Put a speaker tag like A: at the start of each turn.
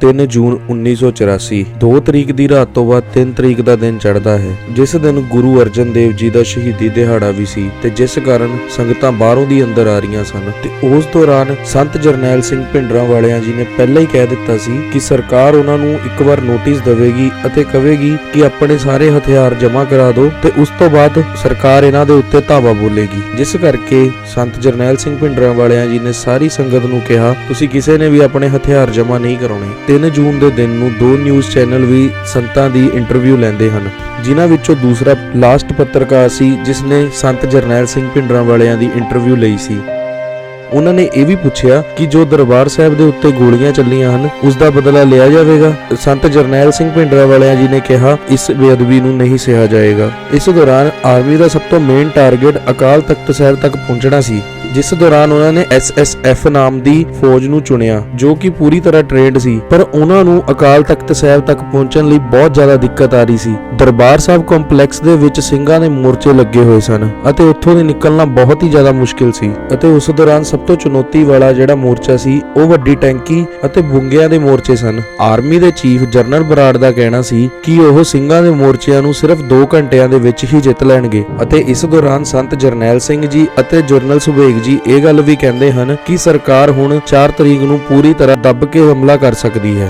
A: 3 ਜੂਨ 1984 2 ਤਰੀਕ ਦੀ ਰਾਤ ਤੋਂ ਬਾਅਦ 3 ਤਰੀਕ ਦਾ ਦਿਨ ਚੜ੍ਹਦਾ ਹੈ, ਜਿਸ ਦਿਨ ਗੁਰੂ ਅਰਜਨ ਦੇਵ ਜੀ ਦਾ ਸ਼ਹੀਦੀ ਦਿਹਾੜਾ ਵੀ ਸੀ ਤੇ ਜਿਸ ਕਾਰਨ ਸੰਗਤਾਂ ਬਾਹਰੋਂ ਦੀ ਅੰਦਰ ਆ ਰਹੀਆਂ ਸਨ ਤੇ ਉਸ ਦੌਰਾਨ ਸੰਤ ਜਰਨੈਲ ਸਿੰਘ ਭਿੰਡਰਾਂ ਵਾਲਿਆਂ ਜੀ ਨੇ ਪਹਿਲਾਂ ਹੀ ਕਹਿ ਦਿੱਤਾ ਸੀ ਕਿ ਸਰਕਾਰ ਉਹਨਾਂ ਨੂੰ ਇੱਕ ਵਾਰ ਨੋਟਿਸ ਦੇਵੇਗੀ ਅਤੇ ਕਹੇਗੀ ਕਿ ਆਪਣੇ ਸਾਰੇ ਹਥਿਆਰ ਜਮ੍ਹਾਂ ਕਰਾ ਦਿਓ ਤੇ ਉਸ ਤੋਂ ਬਾਅਦ ਸਰਕਾਰ ਇਹਨਾਂ ਦੇ ਉੱਤੇ ਧਾਵਾ ਬੋਲੇਗੀ। ਜਿਸ ਕਰਕੇ ਸੰਤ ਜਰਨੈਲ ਸਿੰਘ ਭਿੰਡਰਾਂ ਵਾਲਿਆਂ ਜੀ ਨੇ ਸਾਰੀ ਸੰਗਤ ਨੂੰ ਕਿਹਾ, ਤੁਸੀਂ ਕਿਸੇ ਨੇ ਵੀ ਆਪਣੇ ਹਥਿਆਰ ਜਮ੍ਹਾਂ ਨਹੀਂ ਕਰਾਉਣੇ। 3 ਜੂਨ ਦੇ ਦਿਨ ਨੂੰ ਦੋ ਨਿਊਜ਼ ਚੈਨਲ ਵੀ ਸੰਤਾਂ ਦੀ ਇੰਟਰਵਿਊ ਲੈਂਦੇ ਹਨ, ਜਿਨ੍ਹਾਂ ਵਿੱਚੋਂ ਦੂਸਰਾ ਲਾਸਟ ਪੱਤਰਕਾਰ ਸੀ, ਜਿਸ ਨੇ ਸੰਤ ਜਰਨੈਲ ਸਿੰਘ ਭਿੰਡਰਾਂ ਵਾਲਿਆਂ ਦੀ ਇੰਟਰਵਿਊ ਲਈ ਸੀ। ਉਹਨਾਂ ਨੇ ਇਹ ਵੀ ਪੁੱਛਿਆ ਕਿ ਜੋ ਦਰਬਾਰ ਸਾਹਿਬ ਦੇ ਉੱਤੇ ਗੋਲੀਆਂ ਚੱਲੀਆਂ ਹਨ, ਉਸ ਦਾ ਬਦਲਾ ਲਿਆ ਜਾਵੇਗਾ? ਸੰਤ ਜਰਨੈਲ ਸਿੰਘ ਭਿੰਡਰਾਂ ਵਾਲਿਆਂ ਜੀ ਨੇ ਕਿਹਾ, ਇਸ ਬੇਅਦਬੀ ਨੂੰ ਨਹੀਂ ਸਹਿਆ ਜਾਏਗਾ। ਇਸ ਦੌਰਾਨ ਆਰਮੀ ਦਾ ਸਭ ਤੋਂ ਮੇਨ ਟਾਰਗੇਟ ਅਕਾਲ ਤਖਤ ਸਾਹਿਬ ਤੱਕ ਪਹੁੰਚਣਾ ਸੀ, ਜਿਸ ਦੌਰਾਨ ਉਹਨਾਂ ਨੇ ਐਸਐਸਐਫ ਨਾਮ ਦੀ ਫੌਜ ਨੂੰ ਚੁਣਿਆ, ਜੋ ਕਿ ਪੂਰੀ ਤਰ੍ਹਾਂ ਟ੍ਰੇਨਡ ਸੀ, ਪਰ ਉਹਨਾਂ ਨੂੰ ਅਕਾਲ ਤਖਤ ਸਾਹਿਬ ਤੱਕ ਪਹੁੰਚਣ ਲਈ ਬਹੁਤ ਜ਼ਿਆਦਾ ਦਿੱਕਤ ਆ ਰਹੀ ਸੀ। ਦਰਬਾਰ ਸਾਹਿਬ ਕੰਪਲੈਕਸ ਦੇ ਵਿੱਚ ਸਿੰਘਾਂ ਦੇ ਮੋਰਚੇ ਲੱਗੇ ਹੋਏ ਸਨ, ਅਤੇ ਉੱਥੋਂ ਦੇ ਨਿਕਲਣਾ ਬਹੁਤ ਹੀ ਜ਼ਿਆਦਾ ਮੁਸ਼ਕਿਲ ਸੀ, ਅਤੇ ਉਸ ਦੌਰਾਨ ਸਭ ਤੋਂ ਚੁਣੌਤੀ ਵਾਲਾ ਜਿਹੜਾ ਮੋਰਚਾ ਸੀ, ਉਹ ਵੱਡੀ ਟੈਂਕੀ ਅਤੇ ਬੁੰਗਿਆਂ ਦੇ ਮੋਰਚੇ ਸਨ। ਆਰਮੀ ਦੇ ਚੀਫ ਜਨਰਲ ਬਰਾੜ ਦਾ ਕਹਿਣਾ ਸੀ ਕਿ ਉਹ ਸਿੰਘਾਂ ਦੇ ਮੋਰਚਿਆਂ ਨੂੰ ਸਿਰਫ 2 ਘੰਟਿਆਂ ਦੇ ਵਿੱਚ ਹੀ ਜਿੱਤ ਲੈਣਗੇ। ਅਤੇ ਇਸ ਦੌਰਾਨ ਸੰਤ ਜਰਨੈਲ ਸਿੰਘ ਜੀ ਅਤੇ ਜਨਰਲ ਸੁਬੇਗ ਜੀ ਇਹ ਗੱਲ ਵੀ ਕਹਿੰਦੇ ਹਨ ਕਿ ਸਰਕਾਰ ਹੁਣ 4 ਤਰੀਕ ਨੂੰ ਪੂਰੀ ਤਰ੍ਹਾਂ ਦੱਬ ਕੇ ਹਮਲਾ ਕਰ ਸਕਦੀ ਹੈ।